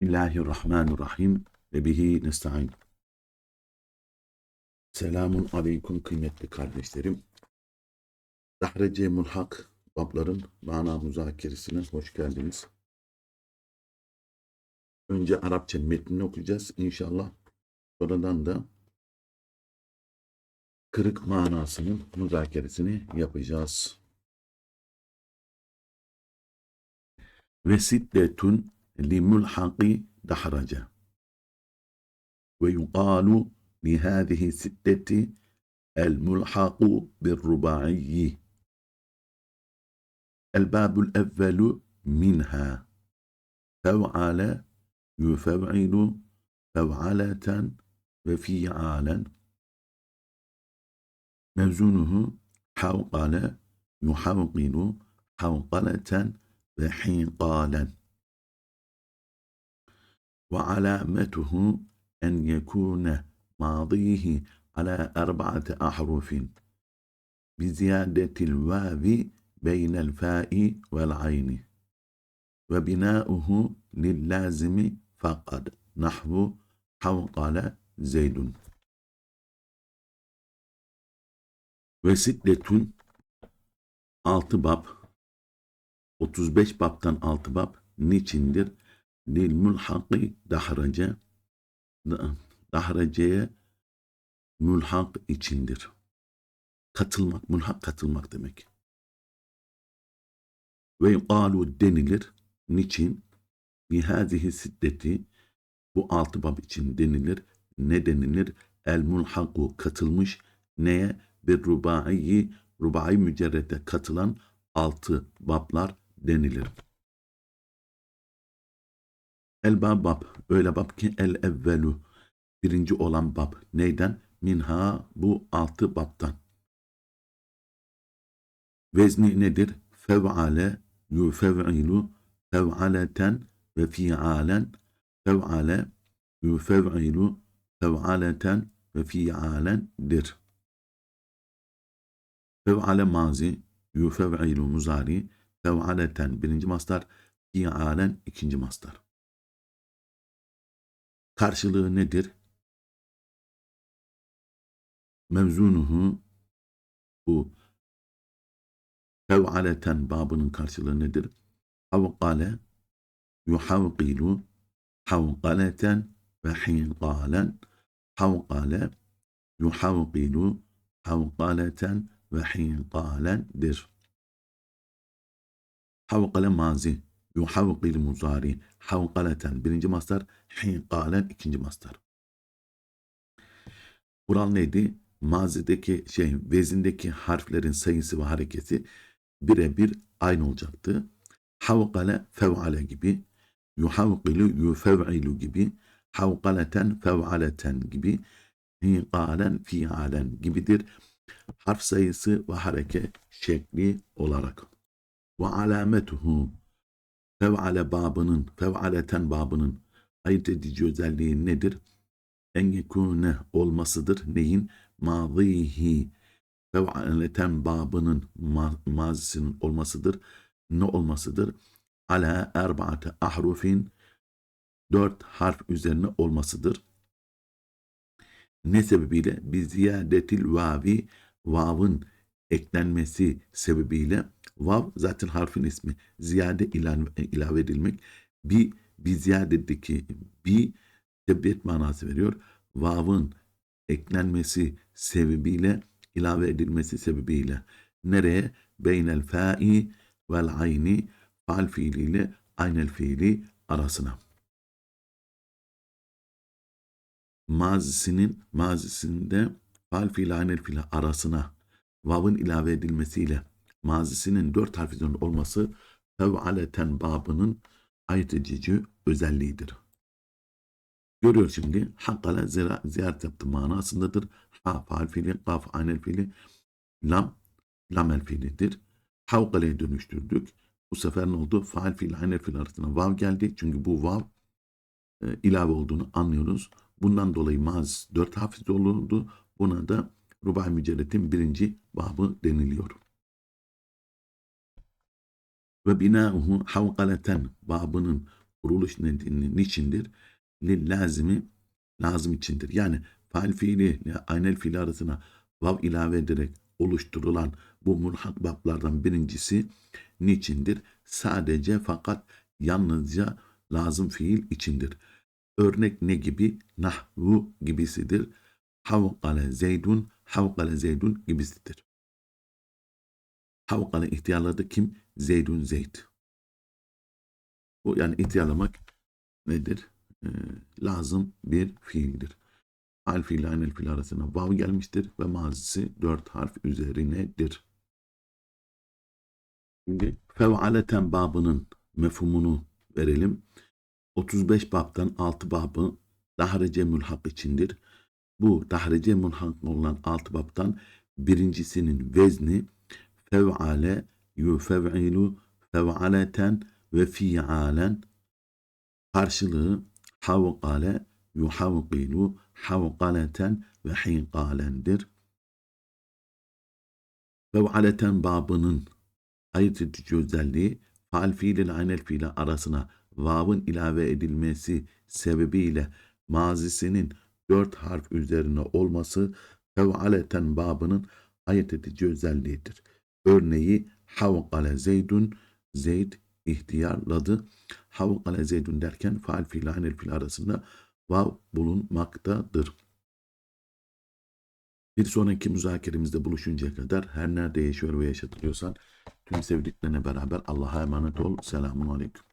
Bismillahirrahmanirrahim ve bihi nesta'in. Selamun aleyküm kıymetli kardeşlerim. Zahrece mulhak babların mana müzakeresine hoş geldiniz. Önce Arapça metnini okuyacağız inşallah. Sonradan da kırık manasının müzakeresini yapacağız. Ve لملحق دحرجة. ويقال لهذه الستة الملحق بالرباعي. الباب الأول منها. فوعل يفوعل فوعلة وفيعالا مزونه حوقل يحوقل حوقلة وحيقالا وعلامته أن يكون ماضيه على أربعة أحرف بزيادة الواو بين الفاء والعين وبناؤه للازم فقط نحو حوقل زيد Vesitletun 6 bab 35 babtan 6 bab niçindir? Lil mulhaki dahrace dahraceye mulhak içindir. Katılmak, mulhak katılmak demek. Ve yuqalu denilir. Niçin? Bihazihi siddeti bu altı bab için denilir. Ne denilir? El mulhaku katılmış. Neye? Bir rubaiyi, rubai mücerrete katılan altı bablar denilir. El bab bab, öyle bab ki el evvelu, birinci olan bab. Neyden? Minha, bu altı babtan. Vezni nedir? Fev'ale, yufev'ilu, fev'aleten ve fi'alen, fev'ale, yufev'ilu, fev'aleten ve fi'alendir. Fev'ale mazi, yufev'ilu muzari, fev'aleten birinci mastar, fi'alen ikinci mastar. Karşılığı nedir? Mevzunuhu bu fev'aleten babının karşılığı nedir? Havqale yuhavqilu havqaleten ve hinqalen havqale yuhavqilu havqaleten ve hinqalendir. Havqale mazi yuhavqil muzari havqaleten birinci mastar hinqalen ikinci mastar. Kural neydi? Mazideki şey vezindeki harflerin sayısı ve hareketi birebir aynı olacaktı. Havkale fev'ale gibi, yuhavkilu yufev'ilu gibi, havkaleten fev'aleten gibi, fi'alen fi'alen gibidir. Harf sayısı ve hareket şekli olarak. Ve alametuhu fev'ale babının, fev'aleten babının ayırt edici özelliği nedir? En yekune olmasıdır. Neyin? Mazihi fev'aleten babının ma mazisinin olmasıdır. Ne olmasıdır? Ala erba'ate ahrufin dört harf üzerine olmasıdır. Ne sebebiyle? Bi ziyadetil vavi vavın eklenmesi sebebiyle vav zaten harfin ismi. Ziyade ilave, ilave edilmek. Bir, bir ziyadedeki bir tebdiyet manası veriyor. Vavın eklenmesi sebebiyle ilave edilmesi sebebiyle nereye? Beynel fa'i vel ayni faal fiiliyle aynel fiili arasına. Mazisinin mazisinde faal fiili aynel fiili arasına vav'ın ilave edilmesiyle mazisinin dört harf üzerinde olması fev'aleten babının ayet edici özelliğidir. Görüyor şimdi hakkala ziyaret yaptı manasındadır. Ha faal fiili, kaf aynel fiili, lam lamel fiilidir. Havkale'ye dönüştürdük. Bu sefer ne oldu? Faal fiil, aynel fiil arasına vav geldi. Çünkü bu vav e, ilave olduğunu anlıyoruz. Bundan dolayı maz dört hafif olurdu. Buna da Rubai Mücellet'in birinci babı deniliyor. Ve binauhu havkaleten babının kuruluş nedeni niçindir? Lil lazimi lazım içindir. Yani faal fiili aynel fiili arasına vav ilave ederek oluşturulan bu mulhak bablardan birincisi niçindir? Sadece fakat yalnızca lazım fiil içindir. Örnek ne gibi? Nahvu gibisidir. Havkale zeydun, havkale zeydun gibisidir. Havkale ihtiyarladı kim? Zeydun zeyd. Bu yani ihtiyarlamak nedir? Ee, lazım bir fiildir. Al fiil aynel fiil arasına vav gelmiştir ve mazisi dört harf üzerinedir. Şimdi fevaleten babının mefhumunu verelim. 35 babdan 6 babı dahrece mülhak içindir. Bu dahrece mülhak olan 6 babdan birincisinin vezni fev'ale yufev'ilu fev'aleten ve fi'alen karşılığı havqale yuhavqilu havqaleten ve hinqalendir. Fev'aleten babının ayırt edici özelliği faal fiil ile aynel fiile arasına vav'ın ilave edilmesi sebebiyle mazisinin dört harf üzerine olması fev'aleten babının ayırt edici özelliğidir. Örneği havqale zeydun zeyd ihtiyarladı. Havqale zeydun derken faal fiil aynel fiil arasında vav bulunmaktadır. Bir sonraki müzakeremizde buluşuncaya kadar her nerede yaşıyor ve yaşatılıyorsan tüm sevdiklerine beraber Allah'a emanet ol. Selamun Aleyküm.